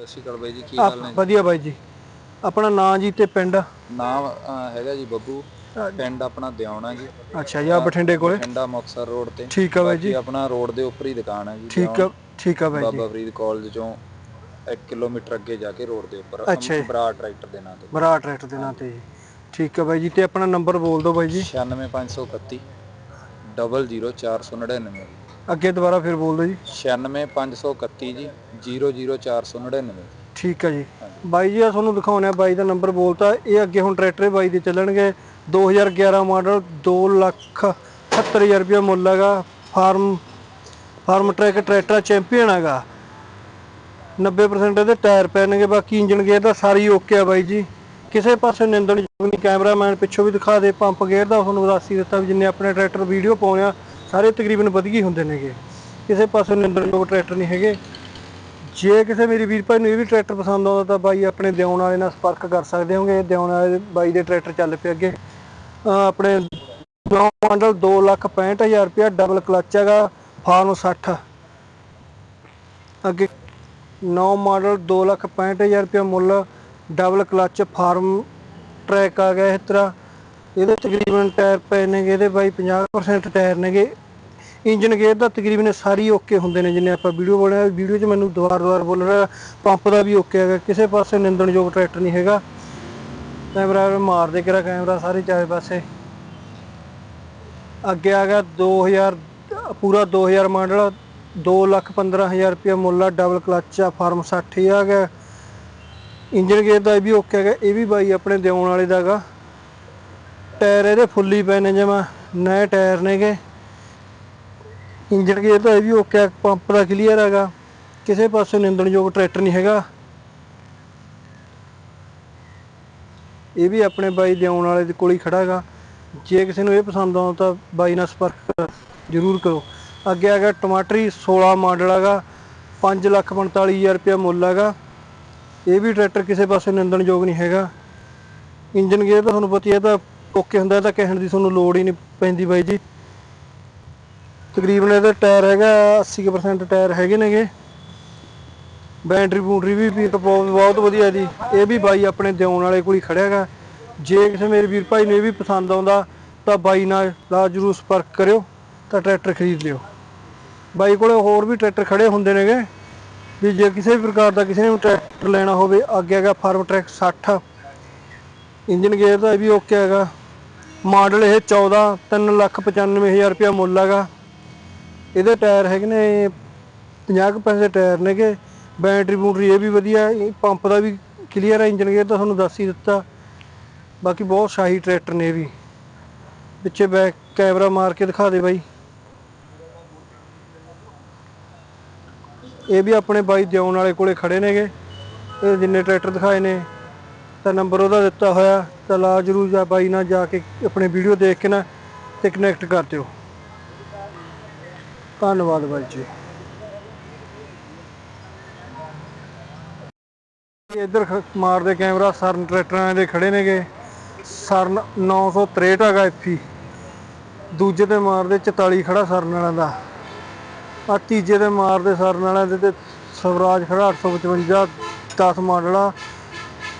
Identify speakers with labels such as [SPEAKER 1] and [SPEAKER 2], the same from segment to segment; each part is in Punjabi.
[SPEAKER 1] ਸਤਿ ਸ਼੍ਰੀ ਅਕਾਲ ਬਾਈ ਜੀ ਕੀ ਹਾਲ ਨੇ?
[SPEAKER 2] ਵਧੀਆ ਬਾਈ ਜੀ। ਆਪਣਾ ਨਾਂ ਜੀ ਤੇ ਪਿੰਡ?
[SPEAKER 1] ਨਾਮ ਅਹ, ਹੈਗਾ ਜੀ ਬੱਬੂ। ਪਿੰਡ ਆਪਣਾ ਦਿਆਉਣਾ ਜੀ।
[SPEAKER 2] ਅੱਛਾ ਜੀ ਆ ਬਠਿੰਡੇ ਕੋਲੇ?
[SPEAKER 1] ਬਠਿੰਡਾ ਮੁਕਤਸਰ ਰੋਡ ਤੇ।
[SPEAKER 2] ਠੀਕ ਆ ਬਾਈ ਜੀ।
[SPEAKER 1] ਬਾਕੀ ਆਪਣਾ ਰੋਡ ਦੇ ਉੱਪਰ ਹੀ ਦੁਕਾਨ ਹੈ ਜੀ
[SPEAKER 2] ਠੀਕ ਆ ਠੀਕ ਆ ਬਾਈ ਜੀ।
[SPEAKER 1] ਬਾਬਾ ਫਰੀਦ ਕਾਲਜ ਚੋਂ 1 ਕਿਲੋਮੀਟਰ ਅੱਗੇ ਜਾ ਕੇ ਰੋਡ ਦੇ ਉੱਪਰ।
[SPEAKER 2] ਅੱਛਾ ਜੀ।
[SPEAKER 1] ਬਰਾ ਟਰੈਕਟਰ ਦੇ ਨਾਂ ਤੇ।
[SPEAKER 2] ਬਰਾ ਟਰੈਕਟਰ ਦੇ ਨਾਂ ਤੇ ਜੀ। ਠੀਕ ਆ ਬਾਈ ਜੀ ਤੇ ਆਪਣਾ ਨੰਬਰ ਬੋਲ ਦਿਓ ਬਾਈ ਜੀ।
[SPEAKER 1] 96531 00499
[SPEAKER 2] ਅੱਗੇ ਦੁਬਾਰਾ ਫਿਰ ਬੋਲ ਦਿਓ ਜੀ
[SPEAKER 1] 96531 ਜੀ 00499
[SPEAKER 2] ਠੀਕ ਆ ਜੀ। ਬਾਈ ਜੀ ਆ ਤੁਹਾਨੂੰ ਦਿਖਾਉਣਾ ਬਾਈ ਦਾ ਨੰਬਰ ਬੋਲਤਾ। ਇਹ ਅੱਗੇ ਹੁਣ ਟਰੈਕਟਰ ਬਾਈ ਦੇ ਚੱਲਣਗੇ। 2011 ਮਾਡਲ 2 ਲੱਖ 70000 ਰੁਪਏ ਮੁੱਲ ਹੈਗਾ। Farm farm track tractor champion ਹੈਗਾ। 90% ਇਹਦੇ ਟਾਇਰ ਪੈਣਗੇ ਬਾਕੀ ਇੰਜਨ ਗੇਅਰ ਦਾ ਸਾਰੀ ਓਕੇ ਆ ਬਾਈ ਜੀ। ਕਿਸੇ ਪਾਸੇ ਨਿੰਦਣ ਯੋਗ ਨਹੀਂ ਕੈਮਰਾਮੈਨ ਪਿੱਛੋਂ ਵੀ ਦਿਖਾ ਦੇ ਪੰਪ ਗੇਅਰ ਦਾ ਤੁਹਾਨੂੰ ਦੱਸ ਹੀ ਦਿੱਤਾ ਵੀ ਜਿੰਨੇ ਆਪਣੇ ਟਰੈਕਟਰ ਵੀਡੀਓ ਪਾਉਣੇ ਆ ਸਾਰੇ ਤਕਰੀਬਨ ਵਧੀਆ ਹੀ ਹੁੰਦੇ ਨੇਗੇ। ਕਿਸੇ ਪਾਸੇ ਨਿੰਦਣ ਯੋਗ ਟਰੈਕਟਰ ਨਹੀਂ ਹੈਗੇ। ਜੇ ਕਿਸੇ ਮੇਰੀ ਵੀਰ ਭਾਈ ਨੂੰ ਇਹ ਵੀ ਟਰੈਕਟਰ ਪਸੰਦ ਆਉਂਦਾ ਤਾਂ ਬਾਈ ਆਪਣੇ ਦਿਉਣ ਵਾਲੇ ਨਾਲ ਸੰਪਰਕ ਕਰ ਸਕਦੇ ਹੋਗੇ। ਦਿਉਣ ਵਾਲੇ ਬਾਈ ਦੇ ਟਰੈਕਟਰ ਚੱਲ ਪਏ ਅੱਗੇ। ਆਪਣੇ ਨੌ ਮਾਡਲ 265000 ਰੁਪਇਆ ਡਬਲ ਕਲਚ ਹੈਗਾ, ਫਾਰਮ 60 ਅੱਗੇ 9 ਮਾਡਲ 265000 ਰੁਪਇਆ ਮੁੱਲ ਡਬਲ ਕਲਚ ਫਾਰਮ ਟਰੈਕ ਆ ਗਿਆ ਇਸ ਤਰ੍ਹਾਂ। ਇਹਦੇ ਤਕਰੀਬਨ ਟਾਇਰ ਪਏ ਨੇਗੇ, ਇਹਦੇ ਬਾਈ 50% ਟਾਇਰ ਨੇਗੇ। ਇੰਜਨ ਗੇਅਰ ਦਾ ਤਕਰੀਬਨ ਸਾਰੀ ਓਕੇ ਹੁੰਦੇ ਨੇ, ਜਿੰਨੇ ਆਪਾਂ ਵੀਡੀਓ ਬੋਲਿਆ ਵੀਡੀਓ 'ਚ ਮੈਨੂੰ ਦੁਬਾਰ-ਦੁਬਾਰ ਬੋਲ ਰਿਹਾ ਪੰਪ ਦਾ ਵੀ ਓਕੇ ਹੈਗਾ। ਕਿਸੇ ਪਾਸੇ ਨਿੰਦਣਯੋਗ ਟਰੈਕਟਰ ਨਹੀਂ ਹੈਗਾ। ਕੈਮਰਾ ਮਾਰ ਕਿਰਾ ਕੈਮਰਾ ਸਾਰੇ ਚਾਰੇ ਪਾਸੇ। ਅੱਗੇ ਆ ਗਿਆ 2000 ਪੂਰਾ 2000 ਮਾਡਲ 215000 ਰੁਪਏ ਮੁੱਲ ਆ ਡਬਲ ਕਲਚ ਆ ਫਾਰਮ 60 ਆ ਗਿਆ। ਇੰਜਨ ਗੇਅਰ ਦਾ ਇਹ ਵੀ ਓਕੇ ਹੈਗਾ, ਇਹ ਵੀ ਬਾਈ ਆਪਣੇ ਦਿਉਣ ਵਾਲੇ ਦਾਗਾ ਟਾਇਰ ਇਹਦੇ ਫੁੱਲੀ ਪਏ ਨੇ ਜਮਾ, ਨਵੇਂ ਟਾਇਰ ਨੇਗੇ। ਇੰਜਨ ਗੇਅਰ ਤਾਂ ਇਹ ਵੀ ਓਕੇ ਪੰਪ ਦਾ ਕਲੀਅਰ ਹੈਗਾ। ਕਿਸੇ ਪਾਸੇ ਨਿੰਦਣਯੋਗ ਟਰੈਕਟਰ ਨਹੀਂ ਹੈਗਾ। ਇਹ ਵੀ ਆਪਣੇ ਬਾਈ ਦੇ ਆਉਣ ਵਾਲੇ ਦੇ ਕੋਲ ਹੀ ਖੜਾ ਹੈਗਾ। ਜੇ ਕਿਸੇ ਨੂੰ ਇਹ ਪਸੰਦ ਆਉਂਦਾ ਤਾਂ ਬਾਈ ਨਾਲ ਸੰਪਰਕ ਜ਼ਰੂਰ ਕਰੋ। ਅੱਗੇ ਆ ਗਿਆ ਟਮਾਟਰੀ 16 ਮਾਡਲ ਹੈਗਾ 545000 ਰੁਪਏ ਮੁੱਲ ਹੈਗਾ। ਇਹ ਵੀ ਟਰੈਕਟਰ ਕਿਸੇ ਪਾਸੇ ਨਿੰਦਣਯੋਗ ਨਹੀਂ ਹੈਗਾ। ਇੰਜਨ ਗੇਅਰ ਤਾਂ ਤੁਹਾਨੂੰ ਪਤਾ ਹੀ ਹੈ ਤਾਂ ਓਕੇ ਹੁੰਦਾ ਇਹ ਤਾਂ ਕਹਿਣ ਦੀ ਤੁਹਾਨੂੰ ਲੋੜ ਹੀ ਨਹੀਂ ਪੈਂਦੀ ਬਾਈ ਜੀ। ਤਕਰੀਬਨ ਇਹਦਾ ਟਾਇਰ ਹੈਗਾ 80% ਟਾਇਰ ਹੈਗੇ ਨੇਗੇ। ਬੈਟਰੀ ਬੂਟਰੀ ਵੀ ਵੀ ਬਹੁਤ ਬਹੁਤ ਵਧੀਆ ਜੀ। ਇਹ ਵੀ ਬਾਈ ਆਪਣੇ ਦਿਉਣ ਵਾਲੇ ਕੋਲ ਹੀ ਖੜਿਆ ਹੈਗਾ। ਜੇ ਕਿਸੇ ਮੇਰੇ ਵੀਰ ਭਾਈ ਨੂੰ ਇਹ ਵੀ ਪਸੰਦ ਆਉਂਦਾ, ਤਾਂ ਬਾਈ ਨਾਲ ਲਾ ਜਰੂਰ ਸੰਪਰਕ ਕਰਿਓ, ਤਾਂ ਟਰੈਕਟਰ ਖਰੀਦ ਲਿਓ। ਬਾਈ ਕੋਲੇ ਹੋਰ ਵੀ ਟਰੈਕਟਰ ਖੜੇ ਹੁੰਦੇ ਨੇਗੇ। ਵੀ ਜੇ ਕਿਸੇ ਵੀ ਪ੍ਰਕਾਰ ਦਾ ਕਿਸੇ ਨੇ ਟਰੈਕਟਰ ਲੈਣਾ ਹੋਵੇ, ਅੱਗੇ ਹੈਗਾ ਫਾਰਮ ਟਰੈਕ 60 ਇੰਜਨ ਗੇਅਰ ਦਾ ਇਹ ਵੀ ਓਕੇ ਹੈਗਾ। ਮਾਡਲ ਇਹ 14 395000 ਰੁਪਇਆ ਮੁੱਲ ਹੈਗਾ। ਇਹਦੇ ਟਾਇਰ ਹੈਗੇ ਨੇ 50 ਕੁ ਪੈਸੇ ਟਾਇਰ ਨੇਗੇ। ਬੈਟਰੀ ਬੂਟਰੀ ਇਹ ਵੀ ਵਧੀਆ ਪੰਪ ਦਾ ਵੀ ਕਲੀਅਰ ਹੈ ਇੰਜਨ ਗੇਅਰ ਤਾਂ ਤੁਹਾਨੂੰ ਦੱਸ ਹੀ ਦਿੱਤਾ। ਬਾਕੀ ਬਹੁਤ ਸ਼ਾਹੀ ਟਰੈਕਟਰ ਨੇ ਇਹ ਵੀ। ਪਿੱਛੇ ਬੈਕ ਕੈਮਰਾ ਮਾਰ ਕੇ ਦਿਖਾ ਦੇ ਬਾਈ। ਇਹ ਵੀ ਆਪਣੇ ਬਾਈ ਦਿਉਣ ਵਾਲੇ ਕੋਲੇ ਖੜੇ ਨੇਗੇ। ਇਹ ਜਿੰਨੇ ਟਰੈਕਟਰ ਦਿਖਾਏ ਨੇ ਤਾਂ ਨੰਬਰ ਉਹਦਾ ਦਿੱਤਾ ਹੋਇਆ, ਤਾਂ ਲਾ ਜਰੂਰ ਜਾ ਬਾਈ ਨਾਲ ਜਾ ਕੇ ਆਪਣੇ ਵੀਡੀਓ ਦੇਖ ਕੇ ਨਾ ਤੇ ਕਨੈਕਟ ਕਰ ਦਿਓ। ਧੰਨਵਾਦ ਬਾਈ ਜੀ। ਇੱਧਰ ਮਾਰਦੇ ਕੈਮਰਾ, ਸਰਨ ਟਰੈਕਟਰਾਂ ਦੇ ਖੜੇ ਨੇਗੇ। ਸਰਨ 963 ਹੈਗਾ ਐਫੀ ਦੂਜੇ ਤੇ ਮਾਰਦੇ 44 ਖੜਾ ਸਰਨ ਵਾਲਿਆਂ ਦਾ। ਆ ਤੀਜੇ ਤੇ ਮਾਰਦੇ ਸਰਨ ਵਾਲਿਆਂ ਦੇ ਤੇ ਸਵਰਾਜ ਖੜਾ 855 10 ਮਾਡਲ ਆ।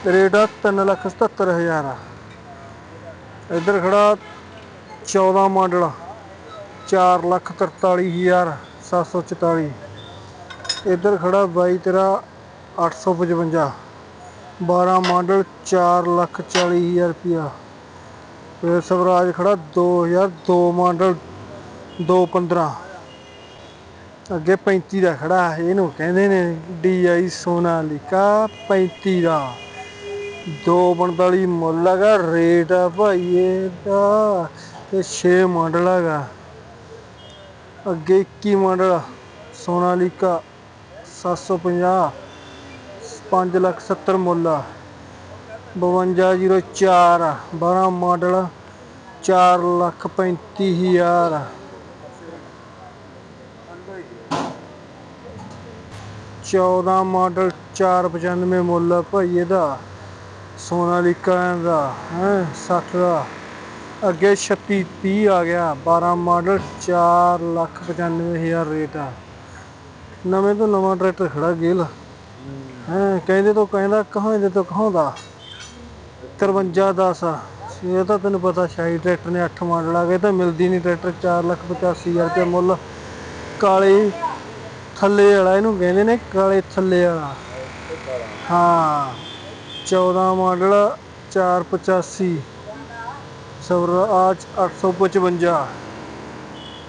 [SPEAKER 2] ਰੇਟ ਆ 377000 ਆ। ਇੱਧਰ ਖੜਾ 14 ਮਾਡਲ 443744 ਇੱਧਰ ਖੜਾ ਬਾਈ ਤੇਰਾ 855 12 ਮਾਡਲ 440000 ਰੁਪਿਆ ਫਿਰ ਸਵਰਾਜ ਖੜਾ 2002 ਮਾਡਲ 215 ਅੱਗੇ 35 ਦਾ ਖੜਾ, ਇਹਨੂੰ ਕਹਿੰਦੇ ਨੇ DI ਸੋਨਾਲੀਕਾ 35 ਦਾ। 245 ਮੁੱਲ ਹੈਗਾ, ਰੇਟ ਆ ਭਾਈ ਇਹਦਾ ਤੇ 6 ਮਾਡਲ ਹੈਗਾ। ਅੱਗੇ 21 ਮਾਡਲ ਸੋਨਾਲੀਕਾ 750 5 ਲੱਖ 70 ਮੁੱਲ ਆ। 5204 12 ਮਾਡਲ 4 ਲੱਖ 35 ਹਜ਼ਾਰ ਚੌਦਾਂ ਮਾਡਲ 495 ਮੁੱਲ ਆ ਭਾਈ ਇਹਦਾ। ਸੋਨਾਲੀਕਾ ਦਾ ਹੈ 60 ਦਾ। ਅੱਗੇ 36 30 ਆ ਗਿਆ। 12 ਮਾਡਲ 4 ਲੱਖ 95 ਹਜ਼ਾਰ ਰੇਟ ਆ। ਨਵੇਂ ਤੋਂ ਨਵਾਂ ਟਰੈਕਟਰ ਖੜਾ ਗੇਲ। ਹਾਂ, ਕਹਿੰਦੇ ਤੋਂ ਕਹਿੰਦਾ ਕਹਾਂਦੇ ਤੋਂ ਕਹਾਉਂਦਾ? 53 10 ਇਹ ਤਾਂ ਤੈਨੂੰ ਪਤਾ ਸ਼ਾਹੀ ਟਰੈਕਟਰ ਨੇ 8 ਮਾਡਲ ਆ ਗਏ, ਤਾਂ ਮਿਲਦੀ ਨਹੀਂ ਟਰੈਕਟਰ। 485000 ਰੁਪਏ ਮੁੱਲ। ਕਾਲੇ ਥੱਲੇ ਵਾਲਾ, ਇਹਨੂੰ ਕਹਿੰਦੇ ਨੇ ਕਾਲੇ ਥੱਲੇ ਵਾਲਾ। ਹਾਂ। 14 ਮਾਡਲ 485 ਸਵਰਾਜ 855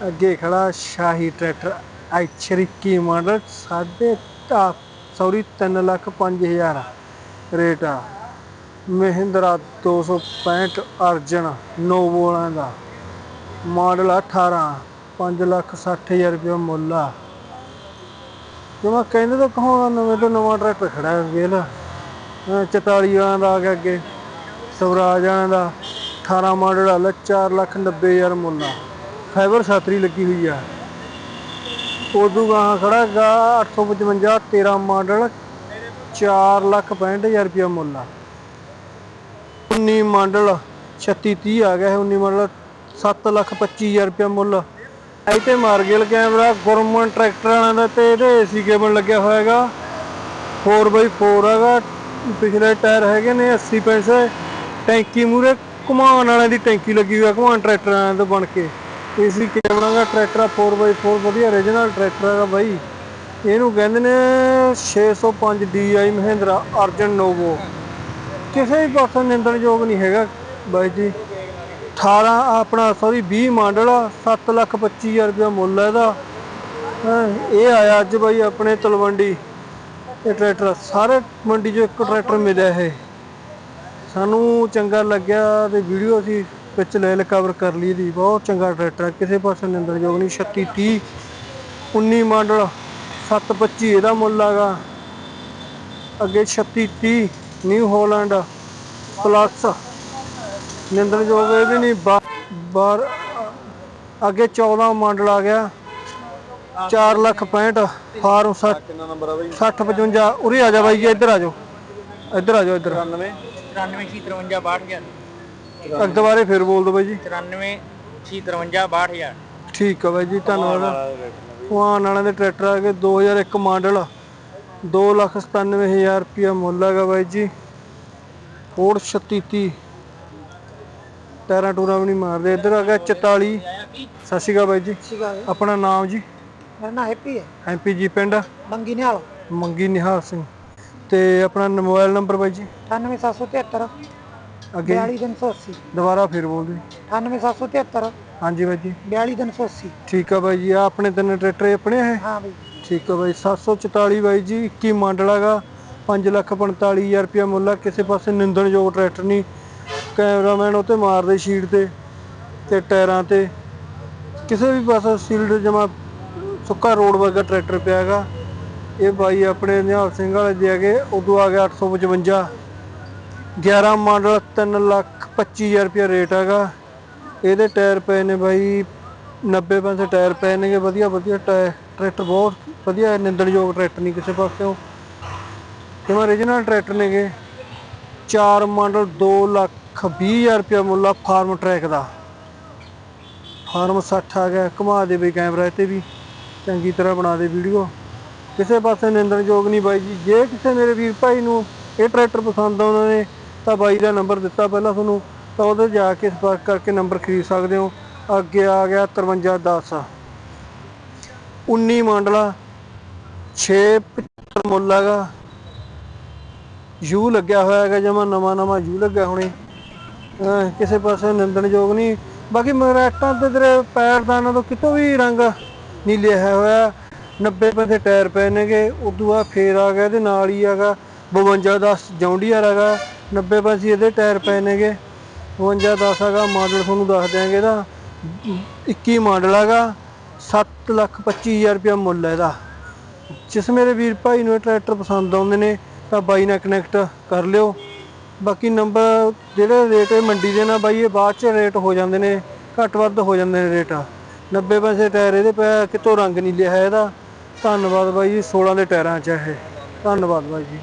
[SPEAKER 2] ਅੱਗੇ ਖੜਾ ਸ਼ਾਹੀ ਟਰੈਕਟਰ ਐਚਰੀਕੀ ਮਾਡਲ, ਸਾਢੇ ਤਾ ਸੌਰੀ 3 ਲੱਖ 5000 ਰੇਟ ਆ। ਮਹਿੰਦਰਾ 265 ਅਰਜਨ ਨੋਵੋ ਦਾ। ਮਾਡਲ 18 5 ਲੱਖ 60000 ਰੁਪਏ ਮੁੱਲ ਆ। ਜਿਵੇਂ ਕਹਿੰਦੇ ਤਾਂ ਕਹਾਉਣਾ ਨਵੇਂ ਤੋਂ ਨਵਾਂ ਟਰੈਕਟਰ ਖੜਾ ਹੈ ਵੇਲ 44 ਵਾਲਿਆਂ ਦਾ ਆ ਗਿਆ ਅੱਗੇ, ਸਵਰਾਜ ਵਾਲਿਆਂ ਦਾ 18 ਮਾਡਲ ਆ 4 ਲੱਖ 90000 ਮੁੱਲ ਆ। ਫਾਈਬਰ ਛਾਤਰੀ ਲੱਗੀ ਹੋਈ ਆ। ਉਦੋਂ ਗਾਹਾਂ ਖੜਾ 855 13 ਮਾਡਲ 4 ਲੱਖ ਪੈਂਹਠ ਹਜ਼ਾਰ ਰੁਪਇਆ ਮੁੱਲ ਆ। 19 ਮਾਡਲ 36 30 ਆ ਗਿਆ ਹੈ 19 ਮਾਡਲ 7 ਲੱਖ ਪੱਚੀ ਹਜ਼ਾਰ ਰੁਪਇਆ ਮੁੱਲ ਇਹ ਤੇ ਮਾਰਗੇਲ ਕੈਮਰਾ, ਗੁਰਮਨ ਟਰੈਕਟਰ ਦਾ ਤੇ ਇਹਦੇ ਏਸੀ ਕੇਬਲ ਲੱਗਿਆ ਹੋਇਆ ਹੈਗਾ। 4x4 ਹੈਗਾ ਪਿਛਲੇ ਟਾਇਰ ਹੈਗੇ ਨੇ 80 ਪੈਸੇ, ਟੈਂਕੀ ਮੂਰੇ ਘੁਮਾਉਣ ਵਾਲਿਆਂ ਦੀ ਟੈਂਕੀ ਲੱਗੀ ਹੋਈ ਆ, ਘੁਮਾਉਣ ਟਰੈਕਟਰ ਵਾਲਿਆਂ ਤੋਂ ਬਣ ਕੇ। ਏਸੀ ਕੇਬਲਾਂ ਦਾ ਟਰੈਕਟਰ 4x4 ਵਧੀਆ origignal ਟਰੈਕਟਰ ਹੈਗਾ ਬਾਈ। ਇਹਨੂੰ ਕਹਿੰਦੇ ਨੇ 605 DI ਮਹਿੰਦਰਾ, ਅਰਜਨ ਨੋਵੋ। ਕਿਸੇ ਵੀ ਪਾਸੇ ਨਿੰਦਣਯੋਗ ਨਹੀਂ ਹੈਗਾ ਬਾਈ ਜੀ। 18 ਆਪਣਾ ਸੌਰੀ 20 ਮਾਡਲ ਆ 7 ਲੱਖ 25000 ਰੁਪਏ ਮੁੱਲ ਹੈ ਇਹਦਾ। ਇਹ ਆਇਆ ਅੱਜ ਬਾਈ ਆਪਣੇ ਤਲਵੰਡੀ। ਇਹ ਟਰੈਕਟਰ ਸਾਰੇ ਮੰਡੀ 'ਚੋਂ ਇੱਕ ਟਰੈਕਟਰ ਮਿਲਿਆ ਇਹ। ਸਾਨੂੰ ਚੰਗਾ ਲੱਗਿਆ ਤੇ ਵੀਡੀਓ ਅਸੀਂ ਵਿੱਚ ਲੈ ਲੈ ਕਵਰ ਕਰ ਲਈ ਦੀ ਬਹੁਤ ਚੰਗਾ ਟਰੈਕਟਰ ਕਿਸੇ ਪਾਸੇ ਨਿੰਦਣਯੋਗ ਨਹੀਂ। 36 30 19 ਮਾਡਲ 725 ਇਹਦਾ ਮੁੱਲ ਹੈਗਾ ਅੱਗੇ 36 30 ਨਿਊ ਹੋਲੈਂਡ ਪਲੱਸ ਨਿੰਦਣਯੋਗ ਇਹ ਵੀ ਨਹੀਂ ਬਾਰ ਅੱਗੇ 14 ਮਾਡਲ ਆ ਗਿਆ। 4 ਲੱਖ 65 ਫਾਰਮ 60
[SPEAKER 1] ਕਿੰਨਾ ਨੰਬਰ ਆ ਬਾਈ?
[SPEAKER 2] 60 55 ਉਰੇ ਆ ਜਾ ਬਾਈ ਜੀ ਇੱਧਰ ਆ ਜਾਓ। ਇੱਧਰ ਆ ਜਾਓ ਇੱਧਰ।
[SPEAKER 1] 99
[SPEAKER 3] 94 53 62000
[SPEAKER 2] ਅੱਗ ਦੁਬਾਰੇ ਫਿਰ ਬੋਲ ਦਿਓ ਬਾਈ ਜੀ।
[SPEAKER 3] 94 53 62000
[SPEAKER 2] ਠੀਕ ਆ ਬਾਈ ਜੀ ਧੰਨਵਾਦ। ਵਾਹਨ ਵਾਲਿਆਂ ਦੇ ਟਰੈਕਟਰ ਆ ਗਏ 2001 ਮਾਡਲ 2 ਲੱਖ 97000 ਰੁਪਇਆ ਮੁੱਲ ਹੈਗਾ ਬਾਈ ਜੀ। ਫੋਰਡ 3630 ਟਾਇਰਾਂ ਟੂਰਾਂ ਵੀ ਨਹੀਂ ਮਾਰਦੇ। ਇੱਧਰ ਆ ਗਿਆ 44 ਸਤਿ ਸ਼੍ਰੀ ਅਕਾਲ ਬਾਈ ਜੀ। ਆਪਣਾ ਨਾਮ ਜੀ।
[SPEAKER 4] ਮੇਰਾ ਨਾਮ ਹੈਪੀ ਹੈ?
[SPEAKER 2] ਐਮਪੀ ਜੀ ਪਿੰਡ?
[SPEAKER 4] ਮੰਗੀ ਨਿਹਾਲ।
[SPEAKER 2] ਮੰਗੀ ਨਿਹਾਲ ਸਿੰਘ। ਤੇ ਆਪਣਾ ਮੋਬਾਈਲ ਨੰਬਰ ਬਾਈ ਜੀ?
[SPEAKER 4] 98773
[SPEAKER 2] ਅੱਗੇ?
[SPEAKER 4] 42380
[SPEAKER 2] ਦੁਬਾਰਾ ਫਿਰ ਬੋਲ ਦਿਓ
[SPEAKER 4] 98773
[SPEAKER 2] ਹਾਂਜੀ ਬਾਈ ਜੀ।
[SPEAKER 4] 42380
[SPEAKER 2] ਠੀਕ ਆ ਬਾਈ ਜੀ ਆ ਆਪਣੇ ਤਿੰਨ ਟਰੈਕਟਰ ਆਪਣੇ ਇਹ?
[SPEAKER 4] ਹਾਂ ਬਈ।
[SPEAKER 2] ਠੀਕ ਆ ਬਾਈ 744 ਬਾਈ ਜੀ 21 ਮਾਡਲ ਹੈਗਾ। 5 ਲੱਖ 45000 ਰੁਪਇਆ ਮੁੱਲ ਆ ਕਿਸੇ ਪਾਸੇ ਨਿੰਦਣਯੋਗ ਟਰੈਕਟਰ ਨਹੀਂ। ਕੈਮਰਾਮੈਨ ਉੱਤੇ ਮਾਰਦੇ ਸ਼ੀਟ ਤੇ ਤੇ ਟਾਇਰਾਂ ਤੇ। ਕਿਸੇ ਵੀ ਪਾਸੇ ਸੀਲਡ ਜਮਾ ਸੁੱਕਾ ਰੋਡ ਵਰਗਾ ਟਰੈਕਟਰ ਪਿਆ ਹੈਗਾ। ਇਹ ਬਾਈ ਆਪਣੇ ਨਿਹਾਲ ਸਿੰਘ ਵਾਲੇ ਦੇ ਹੈਗੇ, ਉਦੋਂ ਆ ਗਿਆ 855 11 ਮਾਡਲ 3 ਲੱਖ 25000 ਰੁਪਇਆ ਰੇਟ ਹੈਗਾ। ਇਹਦੇ ਟਾਇਰ ਪਏ ਨੇ ਬਾਈ 90 ਪੈਸੇ ਟਾਇਰ ਪਏ ਨੇਗੇ, ਵਧੀਆ ਵਧੀਆ ਟਾਇਰ ਟਰੈਕਟਰ ਬਹੁਤ ਵਧੀਆ, ਨਿੰਦਣਯੋਗ ਟਰੈਕਟਰ ਨਹੀਂ ਕਿਸੇ ਪਾਸਿਓਂ। ਜਿਵੇਂ origignal ਟਰੈਕਟਰ ਨੇਗੇ। 4 ਮਾਡਲ 2 ਲੱਖ 20000 ਰੁਪਇਆ ਮੁੱਲਾ ਫਾਰਮ ਟਰੈਕ ਦਾ। ਫਾਰਮ 60 ਆ ਗਿਆ, ਘੁਮਾ ਦੇ ਬਈ ਕੈਮਰਾ ਤੇ ਵੀ। ਚੰਗੀ ਤਰ੍ਹਾਂ ਬਣਾ ਦੇ ਵੀਡੀਓ। ਕਿਸੇ ਪਾਸੇ ਨਿੰਦਣਯੋਗ ਨਹੀਂ ਬਾਈ ਜੀ। ਜੇ ਕਿਸੇ ਮੇਰੇ ਵੀਰ ਭਾਈ ਨੂੰ ਇਹ ਟਰੈਕਟਰ ਪਸੰਦ ਆ ਉਹਨਾਂ ਨੇ, ਤਾਂ ਬਾਈ ਦਾ ਨੰਬਰ ਦਿੱਤਾ ਪਹਿਲਾਂ ਤੁਹਾਨੂੰ, ਤਾਂ ਉਹਦੇ ਜਾ ਕੇ ਸੰਪਰਕ ਕਰਕੇ ਨੰਬਰ ਖਰੀਦ ਸਕਦੇ ਹੋ। ਅੱਗੇ ਆ ਗਿਆ 5310 19 ਮਾਡਲਾ 675 ਮੁੱਲ ਹੈਗਾ। ਯੂ ਲੱਗਿਆ ਹੋਇਆ ਹੈਗਾ ਜਮਾ, ਨਵਾਂ ਨਵਾਂ ਯੂ ਲੱਗਿਆ ਹੁਣੇ। ਅਹ ਕਿਸੇ ਪਾਸੇ ਨਿੰਦਣਯੋਗ ਨਹੀਂ। ਬਾਕੀ ਮਗਰਾਟਾਂ ਤੇ ਤੇਰੇ ਪੈਰਦਾਨਾਂ ਤੋਂ ਕਿਤੋਂ ਵੀ ਰੰਗ ਨਹੀਂ ਲਿਆ ਹੋਇਆ। 90 ਪੈਸੇ ਟਾਇਰ ਪਏ ਨੇਗੇ। ਉਦੋਂ ਬਾਅਦ ਫੇਰ ਆ ਗਿਆ ਇਹਦੇ ਨਾਲ ਹੀ ਹੈਗਾ 52 10 ਜੌਂਡੀਅਰ ਹੈਗਾ 90 ਪੈਸੇ ਇਹਦੇ ਟਾਇਰ ਪਏ ਨੇਗੇ। 52 10 ਹੈਗਾ ਮਾਡਲ ਤੁਹਾਨੂੰ ਦੱਸ ਦਿਆਂਗੇ ਇਹਦਾ। 21 ਮਾਡਲ ਹੈਗਾ 7 ਲੱਖ 25000 ਰੁਪਇਆ ਮੁੱਲ ਹੈ ਇਹਦਾ। ਜਿਸ ਮੇਰੇ ਵੀਰ ਭਾਈ ਨੂੰ ਇਹ ਟਰੈਕਟਰ ਪਸੰਦ ਆਉਂਦੇ ਨੇ, ਤਾਂ ਬਾਈ ਨਾਲ ਕਨੈਕਟ ਕਰ ਲਿਓ। ਬਾਕੀ ਨੰਬਰ ਜਿਹੜੇ ਰੇਟ ਮੰਡੀ ਦੇ ਨਾਲ ਬਾਈ, ਇਹ ਬਾਅਦ ਚ ਰੇਟ ਹੋ ਜਾਂਦੇ ਨੇ। ਘੱਟ ਵੱਧ ਹੋ ਜਾਂਦੇ ਨੇ ਰੇਟ 90 ਪੈਸੇ ਟਾਇਰ ਇਹਦੇ ਪਿਆ ਕਿਤੋਂ ਰੰਗ ਨਹੀਂ ਲਿਆ ਇਹਦਾ? ਧੰਨਵਾਦ ਬਾਈ ਜੀ 16 ਦੇ ਟਾਇਰਾਂ ਚ ਇਹ। ਧੰਨਵਾਦ ਬਾਈ ਜੀ।